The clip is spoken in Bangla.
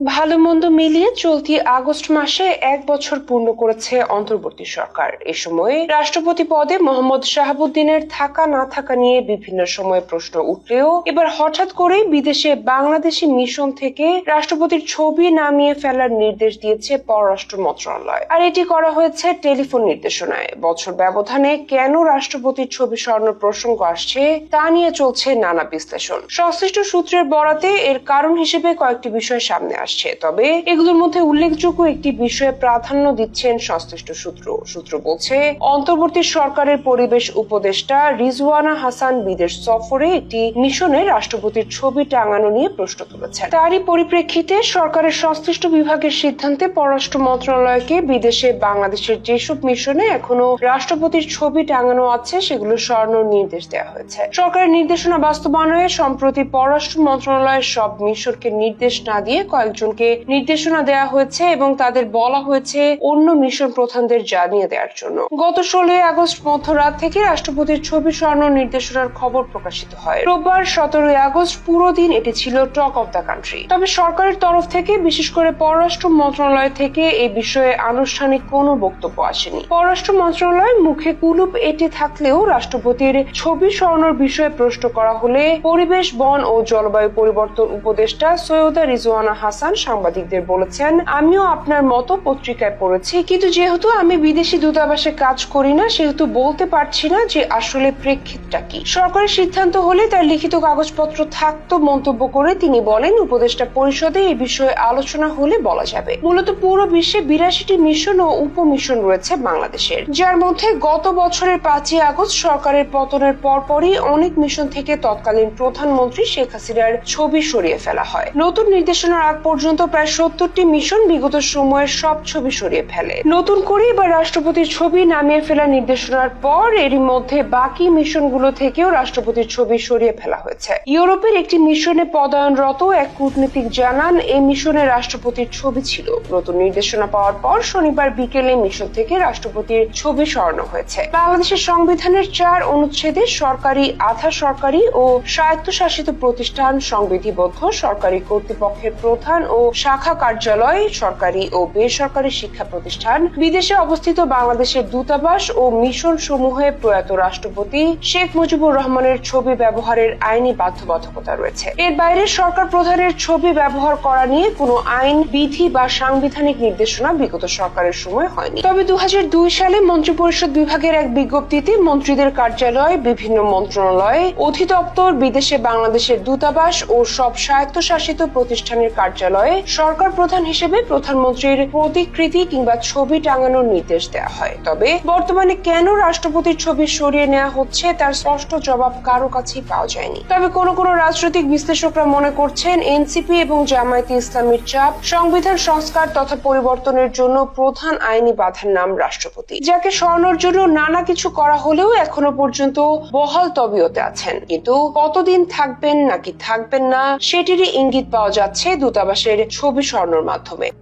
ভালো মন্দ মিলিয়ে চলতি আগস্ট মাসে এক বছর পূর্ণ করেছে অন্তর্বর্তী সরকার। এ সময় রাষ্ট্রপতি পদে মোহাম্মদ শাহাবুদ্দিনের থাকা না থাকা নিয়ে বিভিন্ন সময় প্রশ্ন উঠলেও এবার হঠাৎ করেই বিদেশে বাংলাদেশি মিশন থেকে রাষ্ট্রপতির ছবি নামিয়ে ফেলার নির্দেশ দিয়েছে পররাষ্ট্র মন্ত্রণালয়। আর এটি করা হয়েছে টেলিফোন নির্দেশনায়। বছর ব্যবধানে কেন রাষ্ট্রপতির ছবি সরানোর প্রসঙ্গ আসছে তা নিয়ে চলছে নানা বিশ্লেষণ। সংশ্লিষ্ট সূত্রের বরাতে এর কারণ হিসেবে কয়েকটি বিষয় সামনে আসছে। তবে এগুলোর মধ্যে উল্লেখযোগ্য একটি বিষয়ে প্রাধান্য দিচ্ছেন সংশ্লিষ্ট সূত্র। সূত্র বলছে, অন্তর্বর্তী সরকারের পরিবেশ উপদেষ্টা রিজওয়ানা হাসান বিদেশ সফরে একটি মিশনে রাষ্ট্রপতির ছবি টাঙানো নিয়ে প্রশ্ন তুলেছেন। তারই পরিপ্রেক্ষিতে সরকারের সংশ্লিষ্ট বিভাগের সিদ্ধান্তে পররাষ্ট্র মন্ত্রণালয়কে বিদেশে বাংলাদেশের যেসব মিশনে এখনও রাষ্ট্রপতির ছবি টাঙানো আছে, সেগুলো সরানোর নির্দেশ দেওয়া হয়েছে। সরকারের নির্দেশনা বাস্তবায়নে সম্প্রতি পররাষ্ট্র মন্ত্রণালয়ের সব মিশনকে নির্দেশ না দিয়ে কয়েকজনকে নির্দেশনা দেওয়া হয়েছে এবং তাদের বলা হয়েছে অন্য মিশন প্রধানদের জানিয়ে দেওয়ার জন্য। গত ষোলোই আগস্ট মধ্যরাত থেকে রাষ্ট্রপতির ছবি সরানোর নির্দেশনার খবর প্রকাশিত হয়। রোববার সতেরোই আগস্ট পুরো দিন এটি ছিল টক অব দ্য কান্ট্রি। তবে সরকারের তরফ থেকে, বিশেষ করে পররাষ্ট্র মন্ত্রণালয় থেকে এই বিষয়ে আনুষ্ঠানিক কোনো বক্তব্য আসেনি। পররাষ্ট্র মন্ত্রণালয় মুখে কুলুপ এটি থাকলেও রাষ্ট্রপতির ছবি সরানোর বিষয়ে প্রশ্ন করা হলে পরিবেশ, বন ও জলবায়ু পরিবর্তন উপদেষ্টা সৈয়দা রিজওয়ানা হাসান সাংবাদিকদের বলেছেন, আমিও আপনার মতো পত্রিকায় পড়েছি, কিন্তু যেহেতু আমি বিদেশি দূতাবাসে কাজ করি না, সেহেতু বলতে পারছি না যে আসলে প্রেক্ষিতটা কি। সরকারের সিদ্ধান্ত হলে তার লিখিত কাগজপত্র থাকতো মন্তব্য করে তিনি বলেন, উপদেষ্টা পরিষদে এই বিষয়ে আলোচনা হলে বলা যাবে। মূলত পুরো বিশ্বে বিরাশিটি মিশন ও উপমিশন রয়েছে বাংলাদেশের। যার মধ্যে গত বছরের পাঁচই আগস্ট সরকারের পতনের পরপরই অনেক মিশন থেকে তৎকালীন প্রধানমন্ত্রী শেখ হাসিনার ছবি সরিয়ে ফেলা হয়। নতুন নির্দেশনার আগ পর্যন্ত প্রায় সত্তরটি মিশন বিগত সময়ের সব ছবি সরিয়ে ফেলে। নতুন করে এবার রাষ্ট্রপতির ছবি নামিয়ে ফেলার নির্দেশনার পর এরই মধ্যে বাকি মিশনগুলো থেকেও রাষ্ট্রপতির ছবি সরিয়ে ফেলা হয়েছে। ইউরোপের একটি মিশনে পদায়নরত এক কূটনীতিক জানান এই মিশনে রাষ্ট্রপতির ছবি ছিল। নতুন নির্দেশনা পাওয়ার পর শনিবার বিকেলে মিশন থেকে রাষ্ট্রপতির ছবি সরানো হয়েছে। বাংলাদেশের সংবিধানের চার অনুচ্ছেদে সরকারি, আধা সরকারি ও স্বায়ত্তশাসিত প্রতিষ্ঠান সংবিধিবদ্ধ সরকারি কর্তৃপক্ষের প্রধান ও শাখা কার্যালয়, সরকারি ও বেসরকারি শিক্ষা প্রতিষ্ঠান, বিদেশে অবস্থিত বাংলাদেশের দূতাবাস ও মিশন সমূহে প্রয়াত রাষ্ট্রপতি শেখ মুজিবুর রহমানের ছবি ব্যবহারের আইনি বাধ্যবাধকতা রয়েছে। এর বাইরে সরকার প্রধানের ছবি ব্যবহার করা নিয়ে কোনো আইন, বিধি বা সাংবিধানিক নির্দেশনা বিগত সরকারের সময় হয়নি। তবে দু হাজার দুই সালে মন্ত্রিপরিষদ বিভাগের এক বিজ্ঞপ্তিতে মন্ত্রীদের কার্যালয়, বিভিন্ন মন্ত্রণালয়, অধিদপ্তর, বিদেশে বাংলাদেশের দূতাবাস ও সব স্বায়ত্তশাসিত প্রতিষ্ঠানের কার্যালয়ে সরকার প্রধান হিসেবে প্রধানমন্ত্রীর প্রতিকৃতি কিংবা ছবি টাঙানোর নির্দেশ দেওয়া হয়। তবে বর্তমানে কেন রাষ্ট্রপতির ছবি সরিয়ে নেওয়া হচ্ছে তার স্পষ্ট জবাব কারও কাছেই পাওয়া যায়নি। তবে কোন কোন রাজনৈতিক বিশ্লেষকরা মনে করছেন এনসিপি এবং জামায়াতে ইসলামীর চাপ, সংবিধান সংস্কার তথা পরিবর্তনের জন্য প্রধান আইনি বাধার নাম রাষ্ট্রপতি, যাকে সরানোর জন্য নানা কিছু করা হলেও এখনও পর্যন্ত বহাল তবিয়তে আছেন। কিন্তু কতদিন থাকবেন নাকি থাকবেন না, সেটিরই ইঙ্গিত পাওয়া যাচ্ছে দূতাবাসের ছবি সরানোর মাধ্যমে।